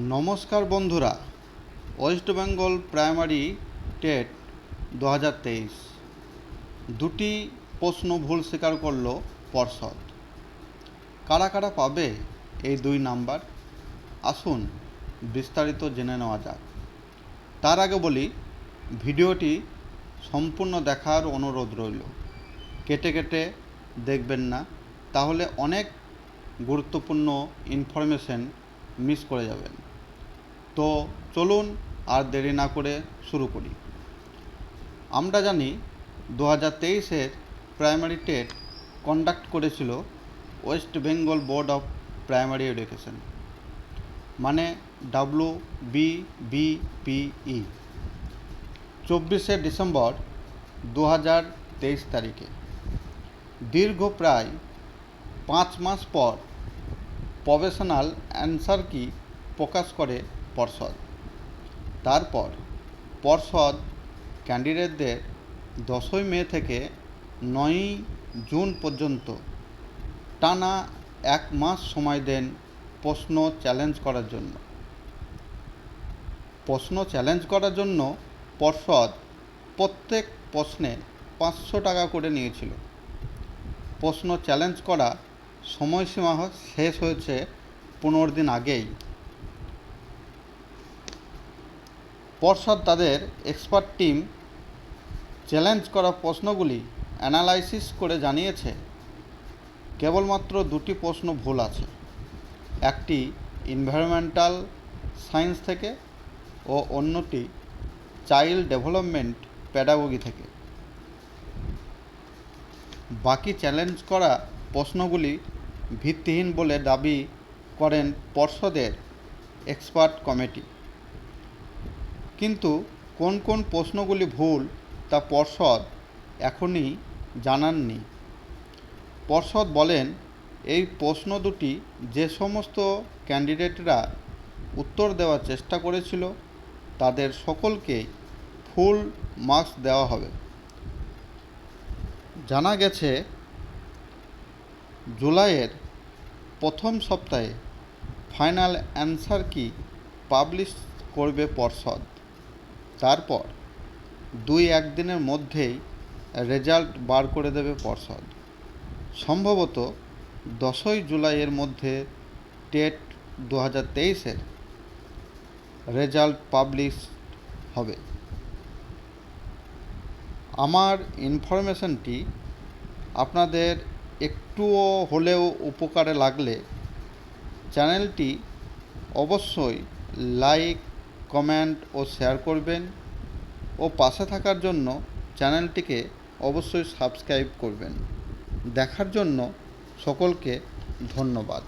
নমস্কার বন্ধুরা, West Bengal primary TET দু হাজার তেইশ। দুটি প্রশ্ন ভুল স্বীকার করল পর্ষদ। কারা কারা পাবে এই দুই নাম্বার? আসুন বিস্তারিত জেনে নেওয়া যাক। তার আগে বলি, ভিডিওটি সম্পূর্ণ দেখার অনুরোধ রইল। কেটে কেটে দেখবেন না, তাহলে অনেক গুরুত্বপূর্ণ ইনফরমেশন মিস করে যাবেন। তো চলুন আর দেরি না করে শুরু করি। আমরা জানি দু হাজার তেইশের প্রাইমারি টেট কন্ডাক্ট করেছিল West Bengal board of primary education মানে ডাব্লু বি পিই চব্বিশে ডিসেম্বর দু হাজার তেইশ তারিখে, দীর্ঘ প্রায় পাঁচ মাস পর প্রফেশনাল অ্যান্সার কি প্রকাশ করে পর্ষদ। তারপর পর্ষদ ক্যান্ডিডেটদের দশই মে থেকে নয়ই জুন পর্যন্ত টানা এক মাস সময় দেন প্রশ্ন চ্যালেঞ্জ করার জন্য। প্রশ্ন চ্যালেঞ্জ করার জন্য পর্ষদ প্রত্যেক প্রশ্নে পাঁচশো টাকা করে নিয়েছিল। প্রশ্ন চ্যালেঞ্জ করা সময়সীমা শেষ হয়েছে পনেরো দিন আগেই। পর্ষদ তাদের এক্সপার্ট টিম চ্যালেঞ্জ করা প্রশ্নগুলি অ্যানালাইসিস করে জানিয়েছে। কেবলমাত্র দুটি প্রশ্ন ভুল আছে। একটি এনভায়রনমেন্টাল সায়েন্স থেকে ও অন্যটি চাইল্ড ডেভেলপমেন্ট প্যাডাগোগি থেকে। বাকি চ্যালেঞ্জ করা প্রশ্নগুলি ভিত্তিহীন বলে দাবি করেন পর্ষদের এক্সপার্ট কমিটি। কিন্তু কোন কোন প্রশ্নগুলি ভুল তা পর্ষদ এখনই জানাননি। পর্ষদ বলেন, এই প্রশ্ন দুটি যে সমস্ত ক্যান্ডিডেটরা উত্তর দেওয়ার চেষ্টা করেছিল, তাদের সকলকেই ফুল মার্কস দেওয়া হবে। জানা গেছে, জুলাইয়ের প্রথম সপ্তাহে ফাইনাল অ্যান্সার কি পাবলিশ করবে পর্ষদ? তারপর দুই একদিনের মধ্যেই রেজাল্ট বার করে দেবে পর্ষদ। সম্ভবত দশই জুলাইয়ের মধ্যে টেট দু হাজার তেইশের রেজাল্ট পাবলিশ হবে। আমার ইনফরমেশনটি আপনাদের একটুও হলেও উপকারে লাগলে চ্যানেলটি অবশ্যই লাইক কমেন্ট ও শেয়ার করবেন। ও পাশে থাকার জন্য চ্যানেলটিকে অবশ্যই সাবস্ক্রাইব করবেন। দেখার জন্য সকলকে ধন্যবাদ।